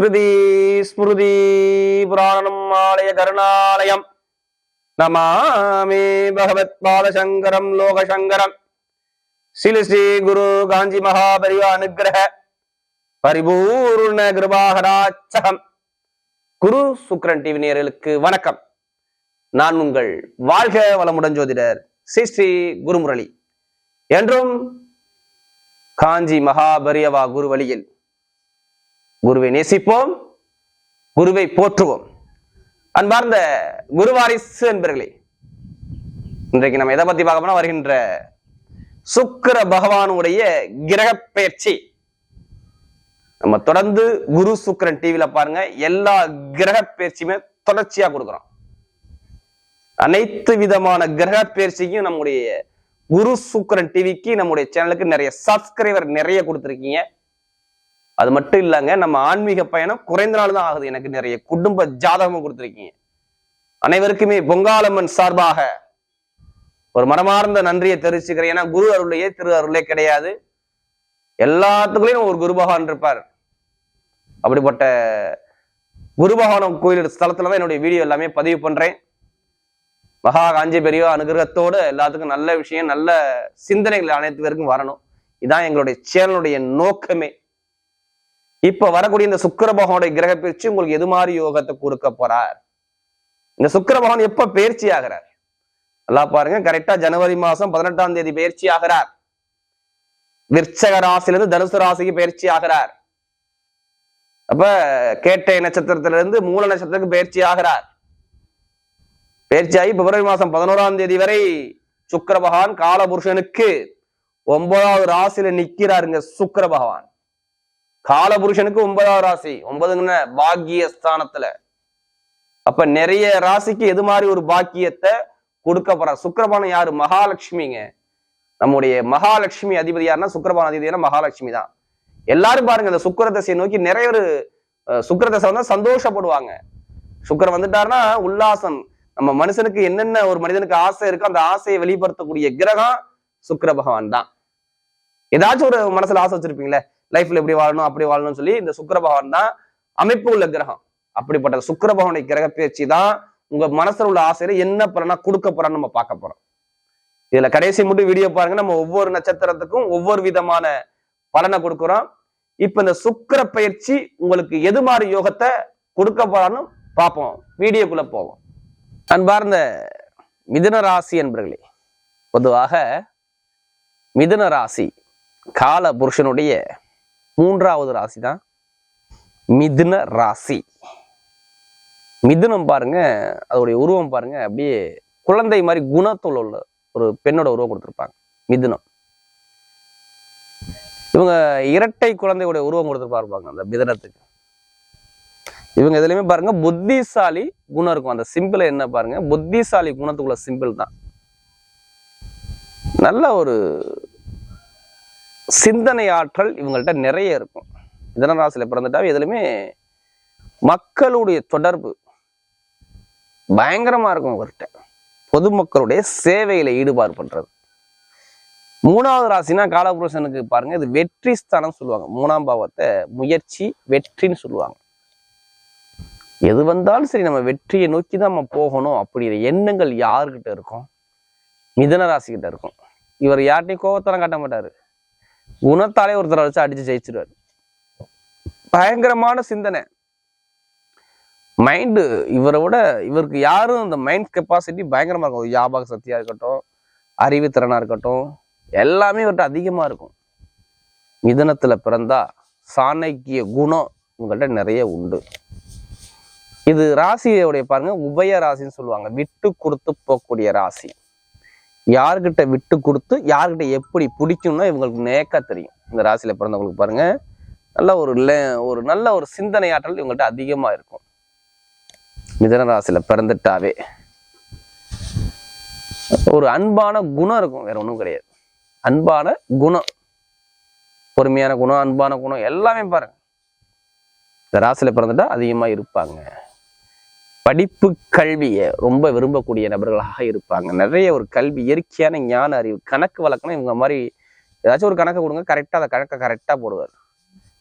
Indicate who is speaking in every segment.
Speaker 1: ஸ்ருதி ஸ்மிருதி புராணம் ஆலய கருணாலயம். நமாமே பகவத் பாலசங்கரம் லோகசங்கரம். ஸ்ரீ ஸ்ரீ குரு காஞ்சி மகாபரிவ அனுகிரக பரிபூர்ண கிருபாகராச்சகம் குரு சுக்ரன் டிவி நேர்களுக்கு வணக்கம். நான் உங்கள் வாழ்க வளமுடன் ஜோதிடர் ஸ்ரீ ஸ்ரீ குருமுரளி. என்றும் காஞ்சி மகாபரியவா குரு வழியில் குருவை நேசிப்போம் குருவை போற்றுவோம். அன்பார்ந்த குருவாரிசு என்பர்களே இன்றைக்கு நம்ம எதை பத்தி பார்க்க போனா வருகின்ற சுக்கிர பகவானுடைய கிரக பயிற்சி. நம்ம தொடர்ந்து குரு சுக்கரன் டிவியில பாருங்க எல்லா கிரக பயிற்சியுமே தொடர்ச்சியா கொடுக்குறோம். அனைத்து விதமான கிரக பயிற்சிக்கும் நம்முடைய குரு சுக்கரன் டிவிக்கு நம்முடைய சேனலுக்கு நிறைய சப்ஸ்கிரைபர் நிறைய கொடுத்துருக்கீங்க. அது மட்டும் இல்லைங்க நம்ம ஆன்மீக பயணம் குறைந்த நாள் தான் ஆகுது. எனக்கு நிறைய குடும்ப ஜாதகமும் கொடுத்துருக்கீங்க. அனைவருக்குமே பொங்காலம்மன் சார்பாக ஒரு மனமார்ந்த நன்றியை தெரிவிச்சுக்கிறேன். ஏன்னா குரு அருளையே திரு அருளே கிடையாது. எல்லாத்துக்குள்ளேயும் ஒரு குரு பகவான் இருப்பார். அப்படிப்பட்ட குரு பகவான் கோயில் ஸ்தலத்துல தான் என்னுடைய வீடியோ எல்லாமே பதிவு பண்றேன். மகா காஞ்சி பெரியவா அனுகிரகத்தோடு எல்லாத்துக்கும் நல்ல விஷயம் நல்ல சிந்தனைகள் அனைத்து பேருக்கும் வரணும். இதான் எங்களுடைய சேனலுடைய நோக்கமே. இப்ப வரக்கூடிய இந்த சுக்கர பகவானுடைய கிரக பயிற்சி உங்களுக்கு எது மாதிரி யோகத்தை கொடுக்க போறார்? இந்த சுக்கர பகவான் எப்ப பயிற்சி ஆகிறார்? நல்லா பாருங்க கரெக்டா ஜனவரி மாசம் பதினெட்டாம் தேதி பயிற்சி ஆகிறார். விற்சக ராசிலிருந்து தனுசு ராசிக்கு பயிற்சி ஆகிறார். அப்ப கேட்டை நட்சத்திரத்திலிருந்து இருந்து மூல நட்சத்திரத்துக்கு பயிற்சி ஆகிறார். பயிற்சியாகி பிப்ரவரி மாசம் பதினோராம் தேதி வரை சுக்கர பகவான் காலபுருஷனுக்கு ஒன்பதாவது ராசியில நிக்கிறாருங்க சுக்கர பகவான். காலபுருஷனுக்கு ஒன்பதாவது ராசி. ஒன்பதுங்க பாக்கிய ஸ்தானத்துல அப்ப நிறைய ராசிக்கு எது மாதிரி ஒரு பாக்கியத்தை கொடுக்க போற? சுக்கரபானம் யாரு? மகாலட்சுமிங்க. நம்முடைய மகாலட்சுமி அதிபதி யாருன்னா சுக்கரபான அதிபதினா மகாலட்சுமி தான். எல்லாரும் பாருங்க இந்த சுக்கர தசையை நோக்கி நிறைய ஒரு சுக்கர தசை வந்தா சந்தோஷப்படுவாங்க. சுக்கிரன் வந்துட்டாருன்னா உல்லாசம். நம்ம மனுஷனுக்கு என்னென்ன ஒரு மனிதனுக்கு ஆசை இருக்கோ அந்த ஆசையை வெளிப்படுத்தக்கூடிய கிரகம் சுக்கர பகவான் தான். ஏதாச்சும் ஒரு மனசுல ஆசை வச்சிருப்பீங்களே? லைஃப்ல எப்படி வாழணும் அப்படி வாழணும்னு சொல்லி இந்த சுக்கிர பகவான் தான் அமைப்பு உள்ள கிரகம். அப்படிப்பட்ட சுக்கிர பகவானுடைய கிரக பேச்சு தான் உங்க மனசுல உள்ள ஆசையில என்ன பலனா கொடுக்க போறான்னு நம்ம பார்க்க போறோம். இதுல கடைசி மட்டும் வீடியோ பாருங்க. நம்ம ஒவ்வொரு நட்சத்திரத்துக்கும் ஒவ்வொரு விதமான பலனை கொடுக்குறோம். இப்ப இந்த சுக்கிர பயிற்சி உங்களுக்கு எது மாதிரி யோகத்தை கொடுக்க போறான்னு பார்ப்போம். வீடியோக்குள்ள போவோம். அன்பார்ந்த மிதுன ராசி என்பர்களே பொதுவாக மிதுன ராசி கால புருஷனுடைய மூன்றாவது ராசி தான் மிதுன ராசி. மிதுனம் பாருங்க அதோடைய உருவம் பாருங்க அப்படியே குழந்தை மாதிரி குணத்துல உள்ள ஒரு பெண்ணோட உருவம் கொடுத்துருப்பாங்க. மிதுனம். இவங்க இரட்டை குழந்தையுடைய உருவம் கொடுத்துருப்பாருப்பாங்க அந்த மிதனத்துக்கு. இவங்க எதுலையுமே பாருங்க புத்திசாலி குணம் இருக்கும். அந்த சிம்பிள் என்ன பாருங்க புத்திசாலி குணத்துக்குள்ள சிம்பிள் தான். நல்ல ஒரு சிந்தனை ஆற்றல் இவங்கள்ட்ட நிறைய இருக்கும். மிதனராசியில பிறந்துட்டா எதுலையுமே மக்களுடைய தொடர்பு பயங்கரமா இருக்கும் அவர்கிட்ட பொதுமக்களுடைய சேவையில் ஈடுபாடு பண்ணுறது மூணாவது ராசினா காலபுருஷனுக்கு பாருங்க இது வெற்றி ஸ்தானம் சொல்லுவாங்க. மூணாம் பாவத்தை முயற்சி வெற்றின்னு சொல்லுவாங்க. எது வந்தாலும் சரி நம்ம வெற்றியை நோக்கி தான் நம்ம போகணும் அப்படிங்கிற எண்ணங்கள் யாருக்கிட்ட இருக்கும்? மிதன ராசிக்கிட்ட இருக்கும். இவர் யார்கிட்டையும் கோபத்தெல்லாம் காட்ட மாட்டாரு. குணத்தாலே ஒருத்தரை வச்சு அடிச்சு ஜெயிச்சிருவாரு. பயங்கரமான சிந்தனை. மைண்டு இவரை விட இவருக்கு யாரும் அந்த மைண்ட் கெப்பாசிட்டி பயங்கரமா இருக்கும். ஒரு சக்தியா இருக்கட்டும் அறிவுத்திறனா இருக்கட்டும் எல்லாமே இவர்கிட்ட அதிகமா இருக்கும். மிதனத்துல பிறந்தா சாணக்கிய குணம் உங்கள்கிட்ட நிறைய உண்டு. இது ராசியோடைய பாருங்க உபய ராசின்னு சொல்லுவாங்க. விட்டு கொடுத்து போகக்கூடிய ராசி. யார்கிட்ட விட்டு கொடுத்து யார்கிட்ட எப்படி பிடிக்கும்னா இவங்களுக்கு நேக்கா தெரியும். இந்த ராசியில பிறந்தவங்களுக்கு பாருங்க. நல்ல ஒரு லே- ஒரு நல்ல ஒரு சிந்தனை ஆற்றல் இவங்கள்ட்ட அதிகமா இருக்கும். மிதன ராசியில பிறந்துட்டாவே. ஒரு அன்பான குணம் இருக்கும் வேற ஒன்றும் கிடையாது. அன்பான குணம். பொறுமையான குணம் அன்பான குணம் எல்லாமே பாருங்க. இந்த ராசியில பிறந்துட்டா அதிகமா இருப்பாங்க. படிப்பு கல்வியை ரொம்ப விரும்பக்கூடிய நபர்களாக இருப்பாங்க. நிறைய ஒரு கல்வி இயற்கையான ஞான அறிவு கணக்கு வழக்கம்னா இவங்க மாதிரி ஏதாச்சும் ஒரு கணக்கு கொடுங்க கரெக்டாக அதை கணக்கை கரெக்டாக போடுவார்.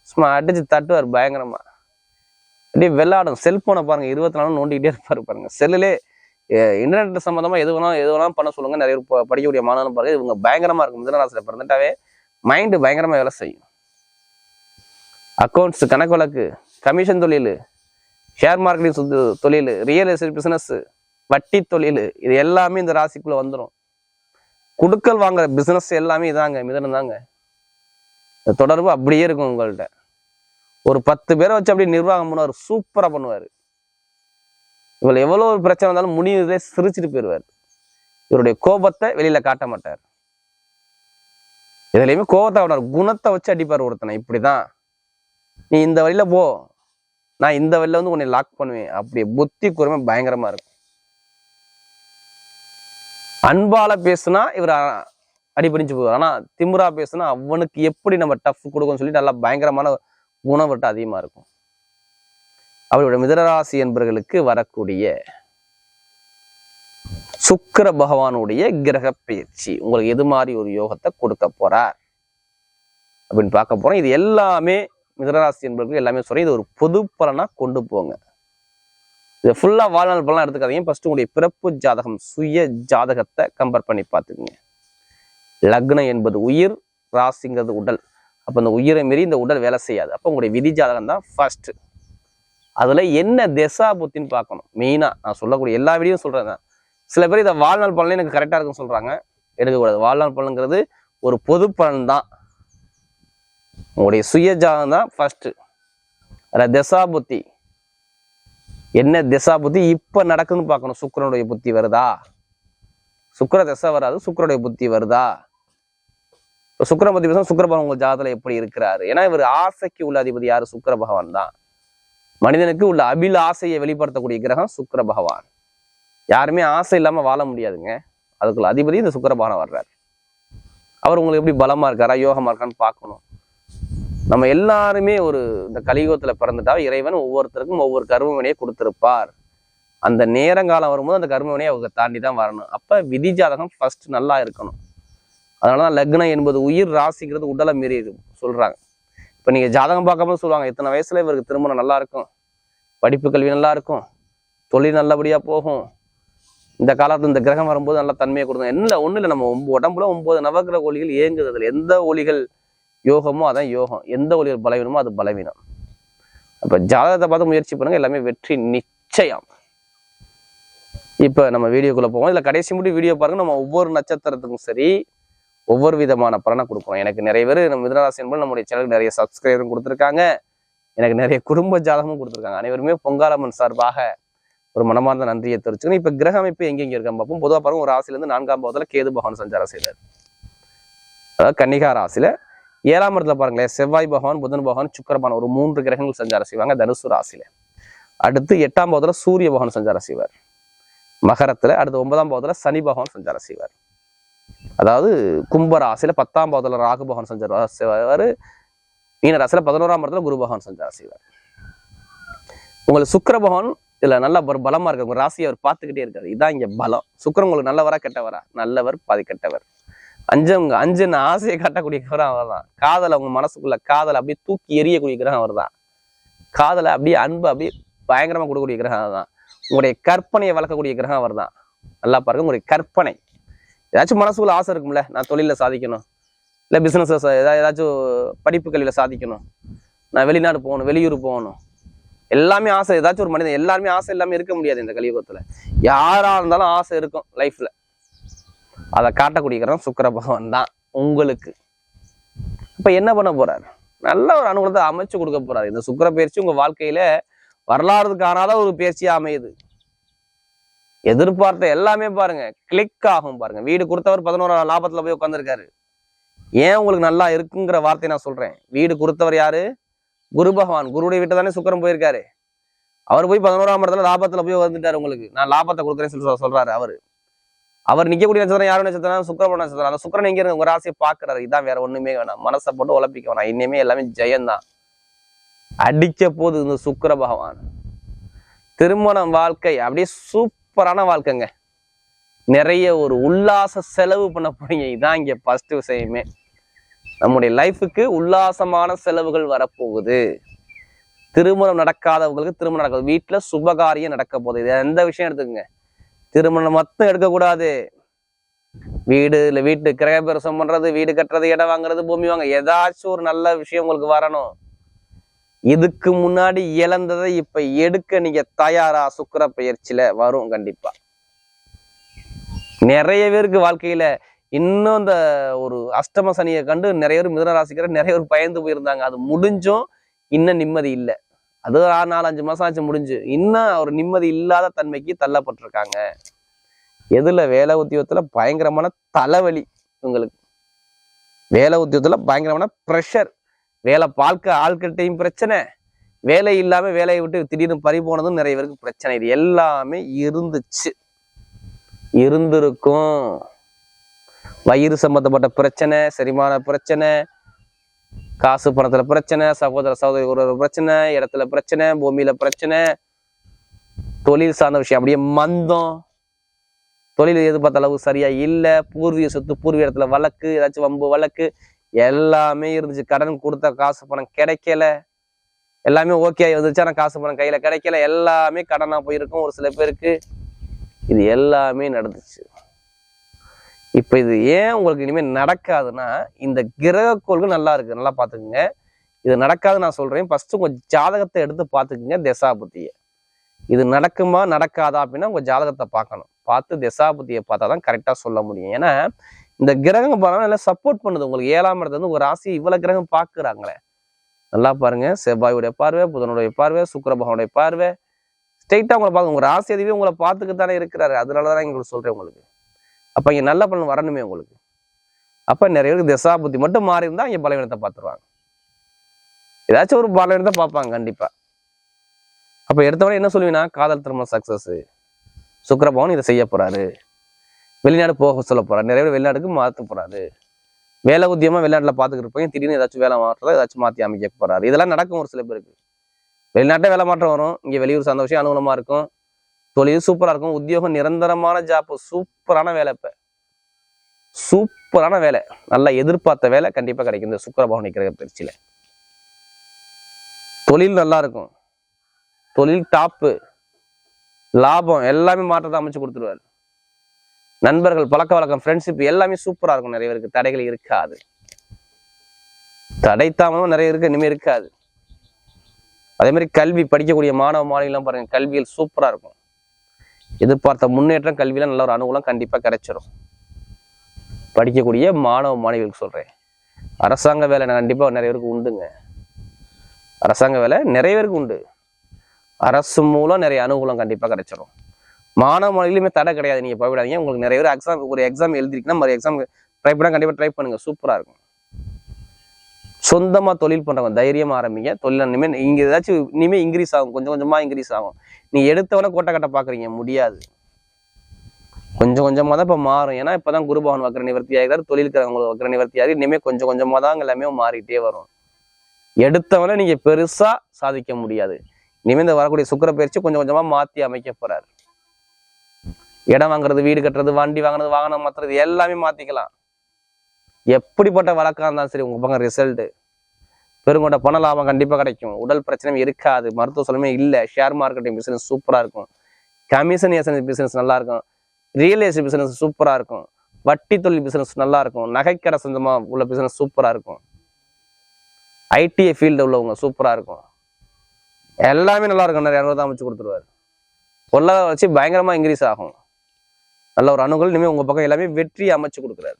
Speaker 1: சும்மா அடிச்சு தட்டுவார் பயங்கரமா. அப்படியே விளாடும் செல்போனை பாருங்க இருபத்தி நாலு நோண்டிக்கிட்டே இருப்பாரு பாருங்க. செல்லுலே இன்டர்நெட் சம்மந்தமாக எது வேணாலும் எது வேணாலும் பண்ண சொல்லுங்க. நிறைய ப- படிக்கக்கூடிய மாணவர்கள் பாருங்க இவங்க பயங்கரமா இருக்கும். மிதனராசியில் பிறந்துட்டாவே மைண்டு பயங்கரமா வேலை செய்யும். அக்கௌண்ட்ஸ் கணக்கு வழக்கு கமிஷன் தொழில் ஷேர் மார்க்கெட்டிங் தொழில் ரியல் எஸ்டேட் பிஸ்னஸ் வட்டி தொழில் இது எல்லாமே இந்த ராசிக்குள்ளே வந்துடும் குடுக்கல் வாங்குற பிஸ்னஸ் எல்லாமே இதாங்க மிதனம் தாங்க இந்த தொடர்பு அப்படியே இருக்கும் உங்கள்கிட்ட ஒரு பத்து பேரை வச்சு அப்படியே நிர்வாகம் பண்ணுவார் சூப்பராக பண்ணுவார். இவள் எவ்வளோ ஒரு பிரச்சனை இருந்தாலும் முடிவுதே சிரிச்சிட்டு போயிடுவார். இவருடைய கோபத்தை வெளியில் காட்ட மாட்டார். இதுலையுமே கோபத்தை குணத்தை வச்சு அடிப்பார் ஒருத்தனை இப்படிதான். நீ இந்த வழியில் போ. நான் இந்த வெளில வந்து உன்னை லாக் பண்ணுவேன். அப்படி புத்தி கூர்மை பயங்கரமா இருக்கும். அன்பால பேசுனா இவர் அ- அடிபடிஞ்சு போவார். ஆனால் திமுறா பேசுனா அவனுக்கு எப்படி நம்ம டஃப் கொடுக்கணும்னு சொல்லி நல்லா பயங்கரமான குணம் அதிகமாக அதிகமா இருக்கும். அவருடைய மிதரராசி என்பர்களுக்கு வரக்கூடிய சுக்கிர பகவானுடைய கிரக பயிற்சி. உங்களுக்கு எது மாதிரி ஒரு யோகத்தை கொடுக்க போறார்? அப்படின்னு பார்க்க போறோம். இது எல்லாமே மிதனராசி என்பவர்கள் எல்லாமே சொல்கிறேன் இது ஒரு பொது பலனாக கொண்டு போங்க. இது ஃபுல்லாக வாழ்நாள் பலனா எடுத்துக்காதீங்க. ஃபஸ்ட்டு உங்களுடைய பிறப்பு ஜாதகம் சுய ஜாதகத்தை கம்பேர் பண்ணி பார்த்துக்குங்க. லக்னம் என்பது உயிர் ராசிங்கிறது உடல். அப்போ இந்த உயிரை மீறி இந்த உடல் வேலை செய்யாது. அப்போ உங்களுடைய விதி ஜாதகம் தான் ஃபர்ஸ்ட் அதில் என்ன திசா புத்தின்னு பார்க்கணும். மெயினாக நான் சொல்லக்கூடிய எல்லா வீடியும் சொல்கிறேன் தான். சில பேர் இதை வாழ்நாள் பலனே எனக்கு கரெக்டாக இருக்குன்னு சொல்கிறாங்க எடுக்கக்கூடாது. வாழ்நாள் பலனுங்கிறது ஒரு பொது பலன் தான். உங்களுடைய சுய ஜாதகம் தான் ஃபஸ்ட்டு அதில் திசா புத்தி என்ன திசா புத்தி இப்போ நடக்குதுன்னு பார்க்கணும். சுக்கரனுடைய புத்தி வருதா? சுக்கர திசை வராது சுக்கிரனுடைய புத்தி வருதா? இப்ப சுக்கிர பத்தி பேசணும் சுக்கிர பகவான் உங்கள் ஜாதகத்துல எப்படி இருக்கிறாரு? ஏன்னா இவர் ஆசைக்கு உள்ள அதிபதி யார்? சுக்கர பகவான் தான். மனிதனுக்கு உள்ள அபில ஆசையை வெளிப்படுத்தக்கூடிய கிரகம் சுக்கர பகவான் யாருமே ஆசை இல்லாமல் வாழ முடியாதுங்க. அதுக்குள்ள அதிபதி இந்த சுக்கர பகவான் வர்றாரு. அவர் உங்களுக்கு எப்படி பலமாக இருக்காரா? யோகமாக இருக்கான்னு பார்க்கணும். நம்ம எல்லாருமே ஒரு இந்த கலியுகத்தில் பிறந்துட்டா இறைவன் ஒவ்வொருத்தருக்கும் ஒவ்வொரு கர்மவினையை கொடுத்துருப்பார். அந்த நேரங்காலம் வரும்போது அந்த கர்மவினையை அவங்க தாண்டி தான் வரணும். அப்போ விதி ஜாதகம் ஃபர்ஸ்ட் நல்லா இருக்கணும். அதனாலதான் லக்னம் என்பது உயிர் ராசிங்கிறது உடலை மீறி சொல்கிறாங்க இப்போ நீங்கள் ஜாதகம் பார்க்கும்போது சொல்லுவாங்க இத்தனை வயசில் இவருக்கு திருமணம் நல்லா இருக்கும். படிப்பு கல்வி நல்லா இருக்கும். தொழில் நல்லபடியாக போகும். இந்த காலத்துல இந்த கிரகம் வரும்போது நல்ல தன்மையை கொடுக்கும். என்ன ஒன்றும் இல்லை நம்ம ஒம்பது உடம்புல ஒம்பது நவகிரக ஒளிகள் இயங்குது. அதில் எந்த ஒளிகள் யோகமோ அதான் யோகம். எந்த ஒளிகள் பலவீனமோ அது பலவீனம். அப்ப ஜாதகத்தை பார்த்து முயற்சி பண்ணுங்க எல்லாமே வெற்றி நிச்சயம். இப்ப நம்ம வீடியோக்குள்ள போவோம். இதில் கடைசி முடி வீடியோ பாருங்க. நம்ம ஒவ்வொரு நட்சத்திரத்துக்கும் சரி ஒவ்வொரு விதமான பலனை கொடுப்போம் எனக்கு நிறைய பேர் நம்ம மிதனராசி என்பது நம்முடைய சேனலுக்கு நிறைய சப்ஸ்கிரைபரும் கொடுத்துருக்காங்க. எனக்கு நிறைய குடும்ப ஜாதகமும் கொடுத்துருக்காங்க. அனைவருமே பொங்காலம்மன் சார்பாக ஒரு மனமார்ந்த நன்றியை தெரிவிச்சுக்கணும் இப்ப கிரக அமைப்பு எங்கெங்கே இருக்கான்னு பார்ப்போம். பொதுவாக பாருங்க ஒரு ஆசிலேருந்து நான்காம் பாவத்துல கேது பகவான் சஞ்சாரம் செய்தார். அதாவது கன்னிகா ராசியில ஏழாம் இடத்துல பாருங்களேன் செவ்வாய் பகவான் புதன் பகவான் சுக்கிர பகவான் ஒரு மூன்று கிரகங்கள் சஞ்சாரம் செய்வாங்க தனுசு ராசியில. அடுத்து எட்டாம் பாவத்துல சூரிய பகவான் சஞ்சாரம் செய்வார். மகரத்துல அடுத்து ஒன்பதாம் பாவத்துல சனி பகவான் சஞ்சாரம் செய்வார். அதாவது கும்ப ராசியில பத்தாம் பாவத்துல ராகு பகவான் சஞ்சாரம் செய்வார். மீன ராசியில பதினோராம் இடத்துல குரு பகவான் சஞ்சாரம் செய்வார். உங்களுக்கு சுக்கர பகவான் இதுல நல்ல ஒரு பலமா இருக்கு உங்க ராசியை அவர் பார்த்துக்கிட்டே இருக்காரு. இதான் இங்க பலம். சுக்கரம் உங்களுக்கு நல்லவரா கெட்டவரா? நல்லவர் பாதி கெட்டவர். அஞ்சவங்க அஞ்சுன்னு ஆசையை காட்டக்கூடிய கிரகம் அவர் தான் காதலை அவங்க மனசுக்குள்ள காதலை அப்படியே தூக்கி எறியக்கூடிய கிரகம் அவர் தான் காதலை அப்படியே அன்பு அப்படியே பயங்கரமாக கொடுக்கக்கூடிய கிரகம் அவர் தான் உங்களுடைய கற்பனையை வளர்க்கக்கூடிய கிரகம் அவர் தான் நல்லா பாருங்க உங்களுடைய கற்பனை. ஏதாச்சும் மனசுக்குள்ள ஆசை இருக்கும்ல நான் தொழிலில் சாதிக்கணும். இல்லை பிஸ்னஸில் ஏதாவது ஏதாச்சும் படிப்பு கல்வியில் சாதிக்கணும். நான் வெளிநாடு போகணும் வெளியூர் போகணும். எல்லாமே ஆசை ஏதாச்சும் ஒரு மனிதன் எல்லாருமே ஆசை எல்லாமே இருக்க முடியாது இந்த கலியுகத்தில். யாராக இருந்தாலும் ஆசை இருக்கும் லைஃப்பில் அதை காட்டக்கூடிய சுக்கர சுக்கிர பகவான் தான் உங்களுக்கு. இப்போ என்ன பண்ண போறாரு? நல்ல ஒரு அனுகூலத்தை அமைச்சு கொடுக்க போறாரு. இந்த சுக்கர பயிற்சி உங்க வாழ்க்கையில வரலாறு காணாத ஒரு பயிற்சியா அமையுது. எதிர்பார்த்த எல்லாமே பாருங்க கிளிக் ஆகும் பாருங்க. வீடு கொடுத்தவர் பதினோரா லாபத்துல போய் உட்காந்துருக்காரு ஏன் உங்களுக்கு நல்லா இருக்குங்கிற வார்த்தையை நான் சொல்றேன். வீடு கொடுத்தவர் யாரு? குரு பகவான். குருடைய வீட்டை தானே சுக்கரம் போயிருக்காரு. அவர் போய் பதினோராம் இடத்துல லாபத்துல போய் வந்துட்டாரு உங்களுக்கு. நான் லாபத்தை கொடுக்குறேன்னு சொல்லி சொல்றாரு அவரு. அவர் நிற்கக்கூடிய நட்சத்திரம் யாரும் நட்சத்திரம் சுக்கரபுர நட்சத்திரம். அந்த சுக்கரன் எங்க இருந்து உங்க ராசியை பாக்குறாரு இதான் வேற ஒண்ணுமே வேணாம். மனசை போட்டு உழப்பிக்க வேணாம். இன்னுமே எல்லாமே ஜெயம்தான் அடிக்க போது இந்த சுக்கர பகவான். திருமணம் வாழ்க்கை. அப்படியே சூப்பரான வாழ்க்கைங்க. நிறைய ஒரு உல்லாச செலவு பண்ண போறீங்க இதான் இங்க ஃபர்ஸ்ட் விஷயமே. நம்முடைய லைஃபுக்கு உல்லாசமான செலவுகள் வரப்போகுது. திருமணம் நடக்காதவங்களுக்கு திருமணம் நடக்காது. வீட்டில் சுபகாரியம் நடக்க போகுது. இது எந்த விஷயம் எடுத்துக்கங்க? திருமணம் மட்டும் எடுக்கக்கூடாது. வீடு இல்லை வீட்டு கிரகபிரசம் பண்றது வீடு கட்டுறது இடம் வாங்குறது பூமி வாங்க ஏதாச்சும் ஒரு நல்ல விஷயம் உங்களுக்கு வரணும். இதுக்கு முன்னாடி இழந்ததை இப்ப எடுக்க நீங்க தயாரா? சுக்கிர பயிற்சியில வரும் கண்டிப்பா. நிறைய பேருக்கு வாழ்க்கையில இன்னும் இந்த ஒரு அஷ்டம சனியை கண்டு நிறைய பேர் மிதன ராசிக்கிற நிறைய பேர் பயந்து போயிருந்தாங்க. அது முடிஞ்சும் இன்னும் நிம்மதி இல்லை. அது ஒரு ஆறு நாலு அஞ்சு மாசம் ஆச்சு முடிஞ்சு. இன்னும் ஒரு நிம்மதி இல்லாத தன்மைக்கு தள்ளப்பட்டிருக்காங்க. எதுல வேலை உத்தியோகத்துல பயங்கரமான தலைவலி இவங்களுக்கு. வேலை உத்தியோகத்துல பயங்கரமான ப்ரெஷர் வேலை பார்க்க ஆட்கள்கிட்டையும் பிரச்சனை. வேலை இல்லாம வேலையை விட்டு திடீர்னு பறி போனதும் நிறைய பேருக்கு பிரச்சனை. இது எல்லாமே இருந்துச்சு. இருந்திருக்கும். வயிறு சம்பந்தப்பட்ட பிரச்சனை செரிமான பிரச்சனை காசு பணத்துல பிரச்சனை சகோதர சகோதரி ஒரு பிரச்சனை இடத்துல பிரச்சனை பூமியில பிரச்சனை. தொழில் சார்ந்த விஷயம் அப்படியே மந்தம். தொழில் எதிர்பார்த்த அளவு சரியா இல்லை. பூர்வீக சொத்து பூர்வீக இடத்துல வழக்கு ஏதாச்சும் வம்பு வழக்கு. எல்லாமே இருந்துச்சு. கடன் கொடுத்த காசு பணம் கிடைக்கல. எல்லாமே ஓகே வந்துச்சு ஆனால் காசு பணம் கையில் கிடைக்கல. எல்லாமே கடனாக போயிருக்கும் ஒரு சில பேருக்கு. இது எல்லாமே நடந்துச்சு. இப்போ இது ஏன் உங்களுக்கு இனிமேல் நடக்காதுன்னா இந்த கிரக கோள்கள் நல்லா இருக்குது நல்லா பார்த்துக்குங்க. இது நடக்காது நான் சொல்கிறேன் ஃபஸ்ட்டு உங்கள் ஜாதகத்தை எடுத்து பார்த்துக்குங்க திசாபுத்தியை. இது நடக்குமா நடக்காதா அப்படின்னா உங்கள் ஜாதகத்தை பார்க்கணும். பார்த்து திசாபுத்தியை பார்த்தா தான் கரெக்டாக சொல்ல முடியும். ஏன்னா இந்த கிரகம் பாருங்க நல்லா சப்போர்ட் பண்ணுது. உங்களுக்கு ஏழாம் இடத்துல வந்து ஒரு ராசி இவ்வளோ கிரகம் பார்க்குறாங்களே. நல்லா பாருங்க. செவ்வாயுடைய பார்வை புதனுடைய பார்வை சுக்கர பகவானுடைய பார்வை. ஸ்ட்ரெயிட்டாக உங்களை பார்க்க உங்கள் ராசி அதுவே உங்களை பார்த்துக்கு தானே இருக்கிறாரு. அதனாலதான் உங்களுக்கு சொல்கிறேன் உங்களுக்கு. அப்ப இங்க நல்ல பலன் வரணுமே உங்களுக்கு. அப்ப நிறைய பேருக்கு திசா புத்தி மட்டும் மாறி இருந்தா இங்க பலவீனத்தை பார்த்துருவாங்க. ஏதாச்சும் ஒரு பலவீனத்தை பார்ப்பாங்க கண்டிப்பா. அப்ப எடுத்தவரை என்ன சொல்லுவீங்கன்னா காதல் திருமணம் சக்ஸஸ் சுக்கரபவன் இதை செய்ய போறாரு. வெளிநாடு போக சொல்ல போறாரு. நிறைய பேர் வெளிநாட்டுக்கு மாத்த போறாரு. வேலை உத்தியமாக வெளிநாட்டுல பார்த்துக்கிட்டு போய் திடீர்னு ஏதாச்சும் வேலை மாற்றலாம் ஏதாச்சும் மாத்தி அமைக்க போறாரு. இதெல்லாம் நடக்கும் ஒரு சில பேருக்கு. வெளிநாட்டே வேலை மாற்றம் வரும். இங்க வெளியூர் சந்தோஷம் அனுகூலமாக அனுகூலமா இருக்கும். தொழில் சூப்பரா இருக்கும். உத்தியோகம் நிரந்தரமான ஜாப் சூப்பரான வேலை இப்போ. சூப்பரான வேலை. நல்லா எதிர்பார்த்த வேலை கண்டிப்பா கிடைக்கும். இந்த சுக்கரபவனி கிரக பயிற்சியில். தொழில் நல்லா இருக்கும். தொழில் டாப்பு லாபம் எல்லாமே மாற்றத்தை அமைச்சு கொடுத்துருவார். நண்பர்கள் பழக்க வழக்கம் ஃப்ரெண்ட்ஷிப் எல்லாமே சூப்பரா இருக்கும். நிறைய பேருக்கு தடைகள் இருக்காது. தடை தாமதம் நிறைய இருக்கு. இனிமேல் இருக்காது. அதே மாதிரி கல்வி படிக்கக்கூடிய மாணவ மாணவிலாம் பாருங்க கல்வியில் சூப்பரா இருக்கும். எதிர்பார்த்த முன்னேற்றம் கல்வியில் நல்ல ஒரு அனுகூலம் கண்டிப்பாக கிடைச்சிடும் படிக்கக்கூடிய மாணவ மாணவிகளுக்கு சொல்கிறேன் அரசாங்க வேலை கண்டிப்பாக நிறைய பேருக்கு உண்டுங்க. அரசாங்க வேலை நிறைய பேருக்கு உண்டு. அரசு மூலம் நிறைய அனுகூலம் கண்டிப்பாக கிடைச்சிடும் மாணவ மாணவிகளுமே தடை கிடையாது. நீங்க போய்விடாதீங்க உங்களுக்கு நிறைய பேர் எக்ஸாம் ஒரு எக்ஸாம் எழுதிருக்கீங்கன்னா மறு எக்ஸாம் ட்ரை பண்ணால் கண்டிப்பாக ட்ரை பண்ணுங்க. சூப்பராக இருக்கும். சொந்தமா தொழில் பண்ணுறவங்க தைரியமாக ஆரம்பிங்க. தொழில் இனிமேல் இங்கே ஏதாச்சும் இனிமே இன்க்ரீஸ் ஆகும். கொஞ்சம் கொஞ்சமா இன்க்ரீஸ் ஆகும். நீ எடுத்தவன கோட்டை கட்ட பார்க்குறீங்க முடியாது. கொஞ்சம் கொஞ்சமாக தான் இப்போ மாறும். ஏன்னா இப்போ தான் குருபவன் வக்கர நிவர்த்தி ஆகிறார் தொழிலுக்கிறவங்களுக்கு வக்கர நிவர்த்தி ஆகி இனிமே கொஞ்சம் கொஞ்சமாக தான் எல்லாமே மாறிட்டே வரும். எடுத்தவன நீங்க பெருசா சாதிக்க முடியாது. இனிமேல் இந்த வரக்கூடிய சுக்கர பயிற்சி கொஞ்சம் கொஞ்சமா மாற்றி அமைக்க போறாரு. இடம் வாங்குறது வீடு கட்டுறது வண்டி வாங்குறது வாகனம் மாற்றுறது எல்லாமே மாற்றிக்கலாம் எப்படிப்பட்ட வழக்கா இருந்தாலும் சரி உங்கள் பக்கம் ரிசல்ட்டு பெருங்கொண்ட பண லாபம் கண்டிப்பாக கிடைக்கும். உடல் பிரச்சனையும் இருக்காது. மருத்துவ செலவுமே இல்லை. ஷேர் மார்க்கெட்டிங் பிஸ்னஸ் சூப்பராக இருக்கும். கமிஷன் ஏசன் பிஸ்னஸ் நல்லாயிருக்கும் ரியல் எஸ்டேட் பிஸ்னஸ் சூப்பராக இருக்கும். வட்டி தொழில் பிஸ்னஸ் நல்லாயிருக்கும் நகைக்கடை சொந்தமாக உள்ள பிஸ்னஸ் சூப்பராக இருக்கும். ஐடிஐ ஃபீல்டு உள்ளவங்க சூப்பராக இருக்கும். எல்லாமே நல்லா இருக்கும். நிறைய அனுபவம் அமைச்சு கொடுத்துருவாரு. பொருளாதார வச்சு பயங்கரமாக இன்க்ரீஸ் ஆகும். நல்ல ஒரு அணுகல். இனிமேல் உங்கள் பக்கம் எல்லாமே வெற்றி அமைச்சு கொடுக்குறாரு.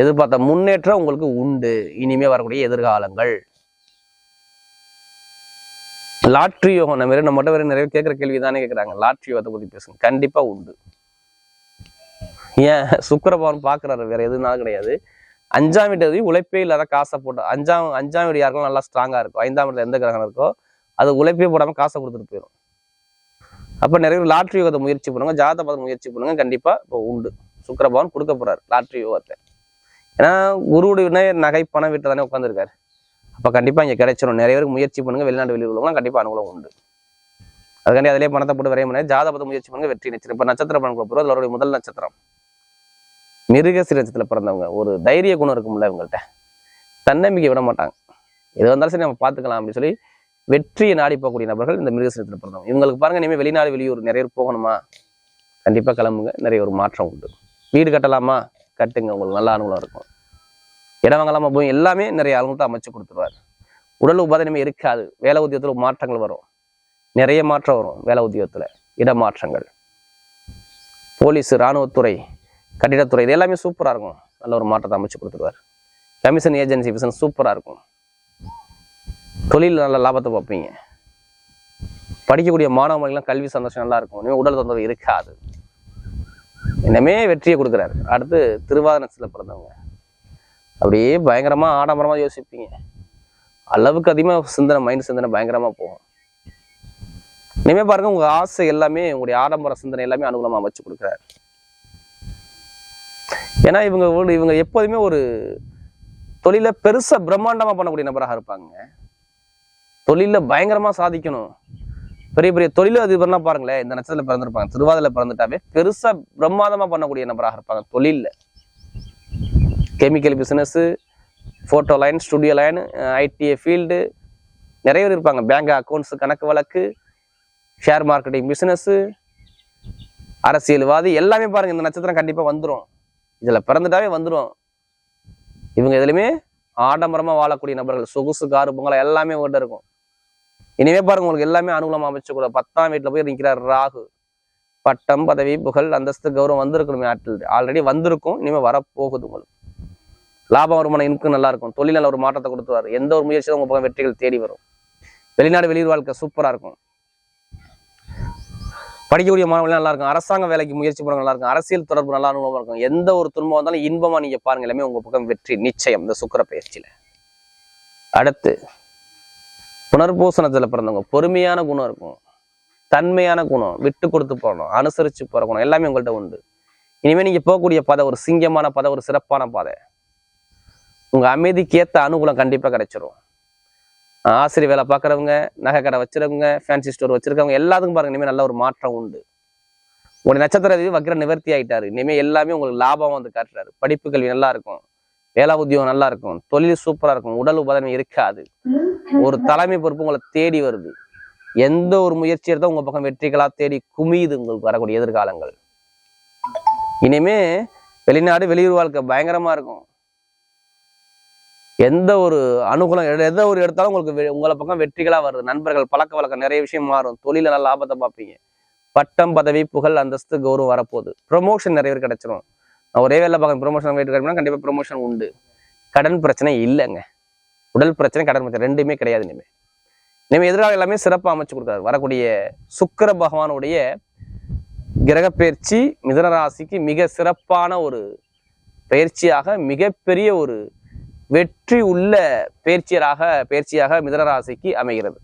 Speaker 1: எதிர்பார்த்த முன்னேற்றம் உங்களுக்கு உண்டு. இனிமே வரக்கூடிய எதிர்காலங்கள். லாட்ரி யோகம் நம்ம நம்மகிட்ட வேற நிறைய கேட்குற கேள்வி தானே கேட்குறாங்க. லாட்ரி யோகத்தை பத்தி பேசுங்க. கண்டிப்பா உண்டு. ஏன்? சுக்கரபவன் பார்க்குறாரு. வேற எதுனாலும் கிடையாது. அஞ்சாம் வீட்டு உழைப்பே இல்லாத காசை போட்டு அஞ்சாம் அஞ்சாம் வீடு யாருக்கும் நல்லா ஸ்ட்ராங்கா இருக்கும் ஐந்தாம் வீட்டில் எந்த கிரகம் இருக்கோ அது உழைப்பே போடாம காசை கொடுத்துட்டு போயிடும் அப்போ நிறைய லாட்ரி யோகத்தை முயற்சி பண்ணுங்க ஜாதகத்தை முயற்சி பண்ணுங்க. கண்டிப்பா இப்போ உண்டு. சுக்கரபவன் கொடுக்க போறாரு லாட்ரி யோகத்தை. ஏன்னா குருவுடைய நகை பணம் வீட்டில் தானே உட்காந்துருக்காரு அப்போ கண்டிப்பாக இங்கே கிடைச்சிடும் நிறைய பேருக்கு முயற்சி பண்ணுங்க. வெளிநாடு வெளியூர் உள்ளவங்களாம் கண்டிப்பாக அனுகூலம் உண்டு. அதுக்காண்டி அதிலே பணத்தை போட்டு வரைய முடியாது ஜாதகத்தை முயற்சி பண்ணுங்க வெற்றி நட்சத்திரம் இப்போ நட்சத்திர பணம் கொடுப்போம் அதில் அவருடைய முதல் நட்சத்திரம். மிருகசி நட்சத்திரத்தில் பிறந்தவங்க. ஒரு தைரிய குணம் இருக்கும்ல இவங்கள்ட்ட. தன்னம்பிக்கை விட மாட்டாங்க. எது வந்தாலும் சரி நம்ம பார்த்துக்கலாம் அப்படின்னு சொல்லி வெற்றியை நாடி போகக்கூடிய நபர்கள் இந்த மிருகசீரத்தில் பிறந்தவங்க. இவங்களுக்கு பாருங்க இனிமேல் வெளிநாடு வெளியூர் நிறைய பேர் போகணுமா? கண்டிப்பாக கிளம்புங்க. நிறைய ஒரு மாற்றம் உண்டு. வீடு கட்டலாமா? கட்டுங்க உங்களுக்கு நல்ல அனுகூலம் இருக்கும். இடம் வாங்கலாமா போய் எல்லாமே நிறைய அனுகூலத்தை அமைச்சு கொடுத்துருவார். உடல் உபாதனமே இருக்காது. வேலை உத்தியோகத்தில் மாற்றங்கள் வரும். நிறைய மாற்றம் வரும் வேலை உத்தியோகத்தில். இடமாற்றங்கள். போலீஸ் இராணுவத்துறை கட்டிடத்துறை இது எல்லாமே சூப்பராக இருக்கும். நல்ல ஒரு மாற்றத்தை அமைச்சு கொடுத்துருவார். கமிஷன் ஏஜென்சி பிசினஸ் சூப்பராக இருக்கும். தொழில் நல்ல லாபத்தை பார்ப்பீங்க. படிக்கக்கூடிய மாணவர்களுக்கெல்லாம் கல்வி சந்தோஷம் நல்லா இருக்கும். இனிமேல் உடல் தொந்தரவு இருக்காது. இனிமே வெற்றியை கொடுக்குறாரு. அடுத்து திருவாதனத்தில் பிறந்தவங்க. அப்படியே பயங்கரமா ஆடம்பரமா யோசிப்பீங்க. அளவுக்கு அதிகமாக சிந்தனை மைண்ட் சிந்தனை பயங்கரமா போகும். இனிமே பாருங்க உங்க ஆசை எல்லாமே உங்களுடைய ஆடம்பர சிந்தனை எல்லாமே அனுகூலமா வச்சு கொடுக்குறாரு. ஏன்னா இவங்க ஒரு- இவங்க எப்போதுமே ஒரு தொழில பெருசா பிரம்மாண்டமா பண்ணக்கூடிய நபராக இருப்பாங்க. தொழில பயங்கரமா சாதிக்கணும். பெரிய பெரிய தொழிலதிபர்லாம் பாருங்களேன் இந்த நட்சத்திரத்தில் பிறந்திருப்பாங்க. திருவாதிரை பிறந்துட்டாவே பெருசா பிரம்மாதமா பண்ணக்கூடிய நபராக இருப்பாங்க. தொழிலில். Chemical business photo line studio line ITI field நிறைய பேர் இருப்பாங்க. பேங்க் அக்கௌண்ட்ஸ் கணக்கு வழக்கு ஷேர் மார்க்கெட்டிங் பிசினஸ் அரசியல்வாதி எல்லாமே பாருங்க இந்த நட்சத்திரம் கண்டிப்பா வந்துடும் இதுல பிறந்துட்டாவே வந்துடும் இவங்க எதுலையுமே ஆடம்பரமா வாழக்கூடிய நபர்கள் சொகுசு காரு பொங்கலா எல்லாமே உங்கள்கிட்ட இருக்கும். இனிமே பாருங்க உங்களுக்கு எல்லாமே அனுகூலமாக அமைச்சு கூட பத்தாம் வீட்டுல போய் நிற்கிறார் ராகு. பட்டம் பதவி புகழ் அந்தஸ்து கௌரவம் வந்திருக்கணுமே ஆட்டில் ஆல்ரெடி வந்திருக்கும் இனிமே வரப்போகுது உங்களுக்கு. லாபம் வருமானம் இன்கம் நல்லா இருக்கும். தொழில் நல்ல ஒரு மாற்றத்தை கொடுத்துருவாரு. எந்த ஒரு முயற்சியும் உங்க பக்கம் வெற்றிகள் தேடி வரும். வெளிநாடு வெளியூர் வாழ்க்கை சூப்பரா இருக்கும். படிக்கக்கூடிய மாணவர்கள் நல்லா இருக்கும். அரசாங்க வேலைக்கு முயற்சி பண்ண நல்லா இருக்கும். அரசியல் தொடர்பு நல்லா அனுபவமா இருக்கும். எந்த ஒரு துன்பம் வந்தாலும் இன்பமா நீங்க பாருங்க. எல்லாமே உங்க பக்கம் வெற்றி நிச்சயம். இந்த சுக்கர பயிற்சியில. அடுத்து புனர்பூசணத்தில் பிறந்தவங்க பொறுமையான குணம் இருக்கும். தன்மையான குணம் விட்டு கொடுத்து போகணும் அனுசரிச்சு போகிற குணம் எல்லாமே உங்கள்கிட்ட உண்டு. இனிமே நீங்க போகக்கூடிய பாதை ஒரு சிங்கமான பாதை ஒரு சிறப்பான பாதை. உங்க அமைதிக்கு ஏத்த அனுகூலம் கண்டிப்பா கிடைச்சிரும். ஆசிரியர் வேலை பார்க்குறவங்க நகை கடை வச்சுருக்கவங்க ஃபேன்சி ஸ்டோர் வச்சிருக்கவங்க எல்லாத்துக்கும் பாருங்க இனிமேல் நல்ல ஒரு மாற்றம் உண்டு. உங்களுடைய நட்சத்திர அதிபதி வக்கிர நிவர்த்தி ஆயிட்டாரு. இனிமேல் எல்லாமே உங்களுக்கு லாபம் வந்து காட்டுறாரு. படிப்பு கல்வி நல்லா இருக்கும். வேலை உத்தியோகம் நல்லா இருக்கும். தொழில் சூப்பரா இருக்கும். உடல் உபதனம் இருக்காது. ஒரு தலைமை பொறுப்பு உங்களை தேடி வருது. எந்த ஒரு முயற்சி எடுத்தால் உங்க பக்கம் வெற்றிகளா தேடி குமியுது உங்களுக்கு வரக்கூடிய எதிர்காலங்கள். இனிமே வெளிநாடு வெளியூர் வாழ்க்கை பயங்கரமா இருக்கும். எந்த ஒரு அனுகூலம் எந்த ஒரு எடுத்தாலும் உங்களுக்கு உங்களை பக்கம் வெற்றிகளா வருது. நண்பர்கள் பழக்க வழக்கம் நிறைய விஷயம் மாறும். தொழில நல்ல லாபத்தை பார்ப்பீங்க. பட்டம் பதவி புகழ் அந்தஸ்து கௌரவம் வரப்போகுது. ப்ரொமோஷன் நிறைய பேர் கிடைச்சிரும். ஒரே வேலை பார்க்க ப்ரொமோஷன் வெயிட் கிடைக்கணும்னா கண்டிப்பா ப்ரொமோஷன் உண்டு. கடன் பிரச்சனை இல்லைங்க. உடல் பிரச்சனை கடன் பிரச்சனை ரெண்டுமே கிடையாது இனிமே. இனிமேல் எதிராக எல்லாமே சிறப்பாக அமைச்சு கொடுக்குறாரு. வரக்கூடிய சுக்கர பகவானுடைய கிரகப்பெயர்ச்சி பயிற்சி மிதன ராசிக்கு மிக சிறப்பான ஒரு பயிற்சியாக மிகப்பெரிய ஒரு வெற்றி உள்ள பயிற்சியராக பயிற்சியாக மிதன ராசிக்கு அமைகிறது.